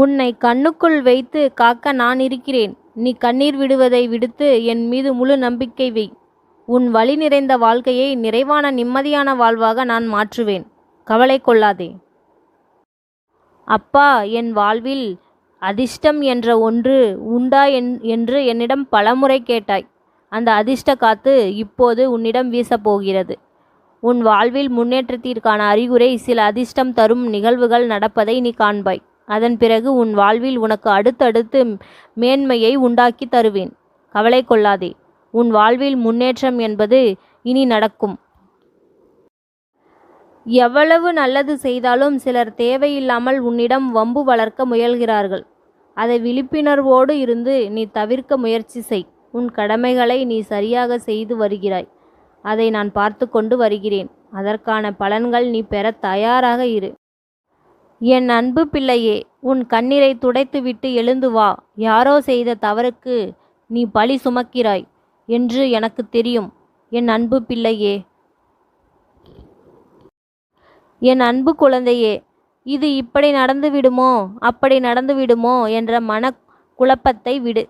உன்னை கண்ணுக்குள் வைத்து காக்க நான் இருக்கிறேன். நீ கண்ணீர் விடுவதை விடுத்து என் மீது முழு நம்பிக்கை வை. உன் வழி நிறைந்த வாழ்க்கையை நிறைவான நிம்மதியான வாழ்வாக நான் மாற்றுவேன். கவலை கொள்ளாதே. அப்பா என் வாழ்வில் அதிர்ஷ்டம் என்ற ஒன்று உண்டா என் என்று என்னிடம் பலமுறை கேட்டாய். அந்த அதிர்ஷ்ட காத்து இப்போது உன்னிடம் வீசப் போகிறது உன் வாழ்வில் முன்னேற்றத்திற்கான அறிகுறை சில அதிர்ஷ்டம் தரும் நிகழ்வுகள் நடப்பதை நீ காண்பாய். அதன் பிறகு உன் வாழ்வில் உனக்கு அடுத்தடுத்து மேன்மையை உண்டாக்கி தருவேன். கவலை கொள்ளாதே. உன் வாழ்வில் முன்னேற்றம் என்பது இனி நடக்கும். எவ்வளவு நல்லது செய்தாலும் சிலர் தேவையில்லாமல் உன்னிடம் வம்பு வளர்க்க முயல்கிறார்கள். அதை விழிப்புணர்வோடு இருந்து நீ தவிர்க்க முயற்சி செய். உன் கடமைகளை நீ சரியாக செய்து வருகிறாய். அதை நான் பார்த்து கொண்டு வருகிறேன். அதற்கான பலன்கள் நீ பெற தயாராக இரு. என் அன்பு பிள்ளையே உன் கண்ணீரை துடைத்துவிட்டு எழுந்து வா. யாரோ செய்த தவறுக்கு நீ பழி சுமக்கிறாய் என்று எனக்கு தெரியும். என் அன்பு பிள்ளையே. என் அன்பு குழந்தையே இது இப்படி நடந்து விடுமோ அப்படி நடந்து விடுமோ என்ற மன குழப்பத்தை விடு.